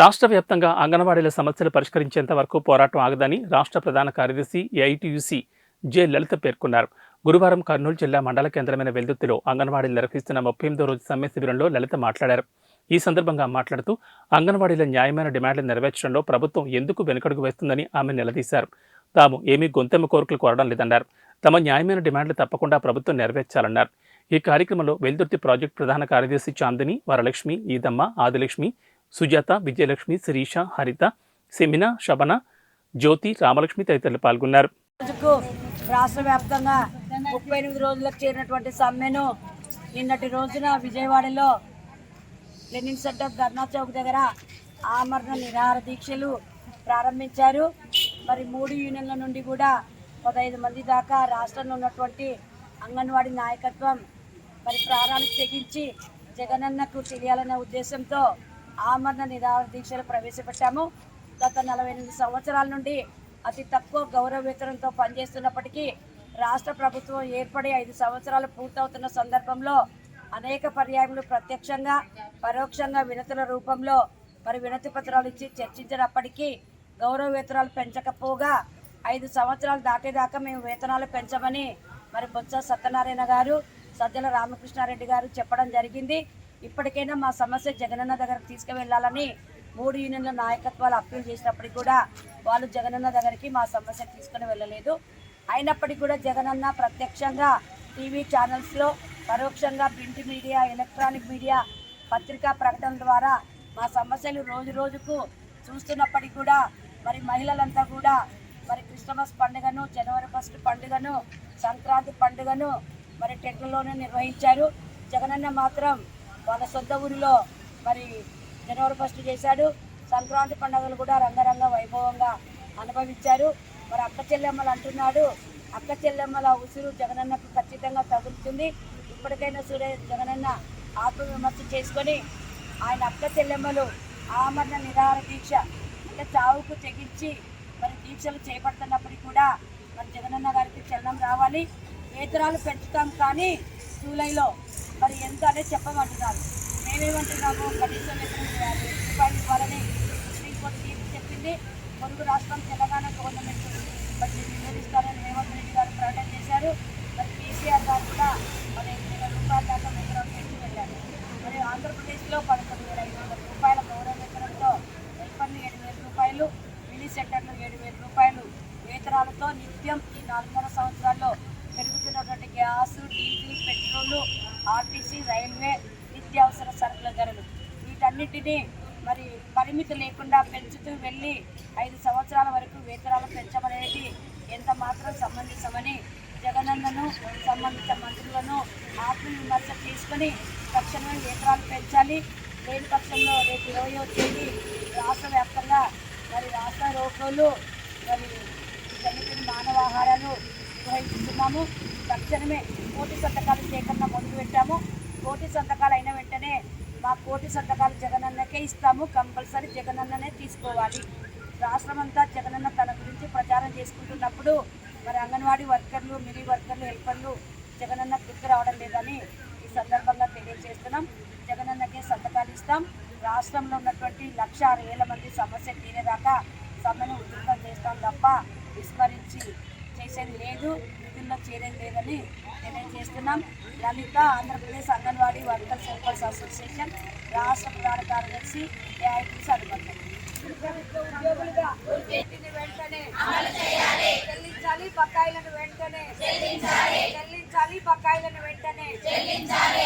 రాష్ట్ర వ్యాప్తంగా అంగన్వాడీల సమస్యలు పరిష్కరించేంత వరకు పోరాటం ఆగదని రాష్ట్ర ప్రధాన కార్యదర్శి ఏఐటియుసి జె లలిత పేర్కొన్నారు. గురువారం కర్నూలు జిల్లా మండల కేంద్రమైన వెల్దుర్తిలో అంగన్వాడీలు నిర్వహిస్తున్న ముప్పై ఎనిమిదో రోజు సమ్మె శిబిరంలో లలిత మాట్లాడారు. ఈ సందర్భంగా మాట్లాడుతూ అంగన్వాడీల న్యాయమైన డిమాండ్లు నెరవేర్చడంలో ప్రభుత్వం ఎందుకు వెనుకడుగు వేస్తుందని ఆమె నిలదీశారు. తాము ఏమీ గొంతెమ్మ కోరికలు కోరడం లేదన్నారు. తమ న్యాయమైన డిమాండ్లు తప్పకుండా ప్రభుత్వం నెరవేర్చాలన్నారు. ఈ కార్యక్రమంలో వెల్దుర్తి ప్రాజెక్టు ప్రధాన కార్యదర్శి చాందిని వరలక్ష్మి ఈదమ్మ ఆదిలక్ష్మి సుజాత విజయలక్ష్మి శిరీష హరిత సెమిన శబన జ్యోతి రామలక్ష్మి తదితరులు పాల్గొన్నారు. రాష్ట్ర వ్యాప్తంగా ముప్పై ఎనిమిది రోజులకు చేరినటువంటి సమ్మెను నిన్నటి రోజున విజయవాడలో లెనిన్ సెంటర్ ధర్నా చౌక్ దగ్గర ఆమరణ నిరాహార దీక్షలు ప్రారంభించారు. మరి మూడు యూనియన్ల నుండి కూడా పదహైదు మంది దాకా రాష్ట్రంలో ఉన్నటువంటి అంగన్వాడీ నాయకత్వం మరి ప్రాణాలకు తెగించి జగనన్నకు తెలియాలనే ఉద్దేశంతో ఆమరణ నిరాహార దీక్షలు ప్రవేశపెట్టాము. గత నలభై ఎనిమిది సంవత్సరాల నుండి అతి తక్కువ గౌరవ వేతనంతో పనిచేస్తున్నప్పటికీ రాష్ట్ర ప్రభుత్వం ఏర్పడి ఐదు సంవత్సరాలు పూర్తవుతున్న సందర్భంలో అనేక పర్యాయములు ప్రత్యక్షంగా పరోక్షంగా వినతుల రూపంలో మరి వినతి పత్రాలు ఇచ్చి చర్చించినప్పటికీ గౌరవ వేతనాలు పెంచకపోగా ఐదు సంవత్సరాలు దాటేదాకా మేము వేతనాలు పెంచమని మరి బొత్స సత్యనారాయణ గారు సజ్జల రామకృష్ణారెడ్డి గారు చెప్పడం జరిగింది. ఇప్పటికైనా మా సమస్య జగనన్న దగ్గరకు తీసుకువెళ్ళాలని మూడు యూనియన్ల నాయకత్వాలు అప్పీల్ చేసినప్పటికీ కూడా వాళ్ళు జగనన్న దగ్గరికి మా సమస్య తీసుకుని వెళ్ళలేదు. అయినప్పటికీ కూడా జగనన్న ప్రత్యక్షంగా టీవీ ఛానల్స్లో పరోక్షంగా ప్రింట్ మీడియా ఎలక్ట్రానిక్ మీడియా పత్రికా ప్రకటన ద్వారా మా సమస్యలు రోజు రోజుకు చూస్తున్నప్పటికీ కూడా మరి మహిళలంతా కూడా మరి క్రిస్టమస్ పండుగను జనవరి ఫస్ట్ పండుగను సంక్రాంతి పండుగను మరి టెంట్లలోనే నిర్వహించారు. జగనన్న మాత్రం వాళ్ళ సొంత ఊరిలో మరి జనవరి ఫస్ట్ చేశాడు. సంక్రాంతి పండుగలు కూడా రంగరంగ వైభవంగా అనుభవించారు. మరి అక్క చెల్లెమ్మలు అంటున్నాడు. అక్క చెల్లెమ్మల ఉసురు జగనన్నకు ఖచ్చితంగా తగులుతుంది. ఇప్పటికైనా సూర్య జగనన్న ఆత్మవిమర్శ చేసుకొని ఆయన అక్క చెల్లెమ్మలు ఆమరణ నిరాహార దీక్ష అంటే చావుకు తెగించి మరి దీక్షలు చేపడుతున్నప్పటికీ కూడా మరి జగనన్న గారికి చలనం రావాలి. వేతనాలు పెంచుతాం కానీ జూలైలో మరి ఎంత అనేది చెప్పమంటున్నారు. మేమేమంటున్నాము కనీసం వేతనం యాభై రూపాయలు ఇవ్వాలని సుప్రీంకోర్టు తీర్పు చెప్పింది. పొరుగు రాష్ట్రం తెలంగాణ గవర్నమెంట్ మరి నివేదిస్తారని రేవంత్ రెడ్డి గారు ప్రకటన చేశారు. మరి కేసీఆర్ గారు కూడా మరి వేల రూపాయల దాకా ఎకరం పెంచి వెళ్ళారు మరి ఆంధ్రప్రదేశ్లో పదకొండు వేల ఐదు వందల రూపాయల గౌరవ వేతనంతో హెల్పర్లు ఏడు వేల రూపాయలు మినీ సెంటర్లు ఏడు వేల రూపాయలు వేతనాలతో నిత్యం ఈ నాలుగున్నర సంవత్సరాల్లో gas diesel petrol RTC railway నిత్యావసర సరుకుల ధరలు. వీటన్నిటినీ మరి పరిమితి లేకుండా పెంచుతూ వెళ్ళి ఐదు సంవత్సరాల వరకు వేతనాలు పెంచమనేది ఎంత మాత్రం సంబంధించమని జగనన్నను సంబంధిత మంత్రులను ఆత్మవిమర్శ తీసుకొని తక్షణమే వేతనాలు పెంచాలి. లేని పక్షంలో రేపు ఇరవయో తేదీ రాష్ట్ర వ్యాప్తంగా మరి రాష్ట్ర రోడ్లు మరి వీటన్నిటిని మానవాహారాలు నిర్వహిస్తున్నాము తక్షణమే కోటి సంతకాలు సేకరణ మొదలు పెట్టాము కోటి సంతకాలు అయిన వెంటనే మా కోటి సంతకాలు జగనన్నకే ఇస్తాము. కంపల్సరీ జగనన్ననే తీసుకోవాలి. రాష్ట్రమంతా జగనన్న తన గురించి ప్రచారం చేసుకుంటున్నప్పుడు మరి అంగన్వాడీ వర్కర్లు మినీ వర్కర్లు హెల్పర్లు జగనన్న గుర్తు రావడం లేదని ఈ సందర్భంగా తెలియజేస్తున్నాం. జగనన్నకే సంతకాలు ఇస్తాం. రాష్ట్రంలో ఉన్నటువంటి లక్ష ఆరు వేల మంది సమస్య తీరేదాకా సమ్మెను ఉధృతం చేస్తాం తప్ప విస్మరించి చేసేది లేదు విధుల్లో చేరేది లేదని తెలియజేస్తున్నాం. Lalitha Andhra Pradesh anganwadi workers helpers association రాష్ట్ర ప్రధాన కార్యదర్శి ఏఐటీసీ అనుబంధం చెల్లించాలి బకాయిలను వెంటనే. చెల్లించాలి బకాయిలను వెంటనే. చెల్లించాలి.